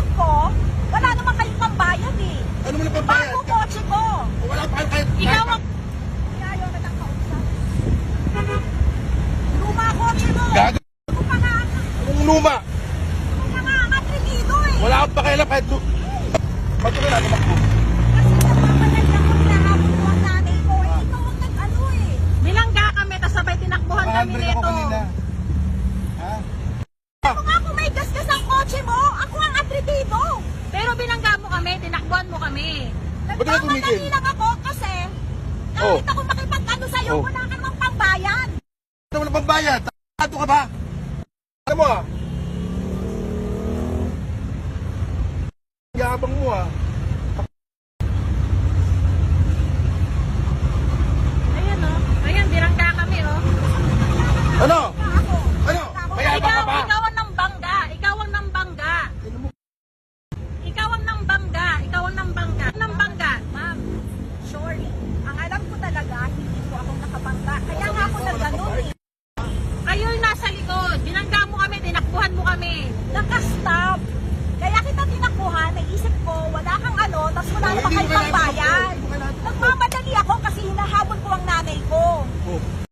iniisip ko, wala naman kayong pambayad eh. Ano mo na pambayad? Bago kotse ko. Wala pa kahit... Ikaw ang... Ayaw na ng kausap. Luma kotse mo. Gago. Ano pa nga, Anong luma? ano pa nga atributo eh. Wala akong pakialam kahit... lu- Ba't ka na tumakbo? Kasi napapaganda ko hinahabol ko ang nanay ko. Eh, ikaw ang nag-ano eh. Bilangga kami, tapos sabay tinakbuhan kami 100 ako nito. kanina. Ha? Ako nga kung may gasgas ang kotse mo, ako ang atributo. Pero bilangga mo kami, tinakbuhan mo kami. Ba't ka tumigil? lang ako kasi Oh. kahit ako makipag-ano sa'yo, Oh. wala ka namang pambayad. Ano mo na pambayad? Tato ka ba? Alam mo ah,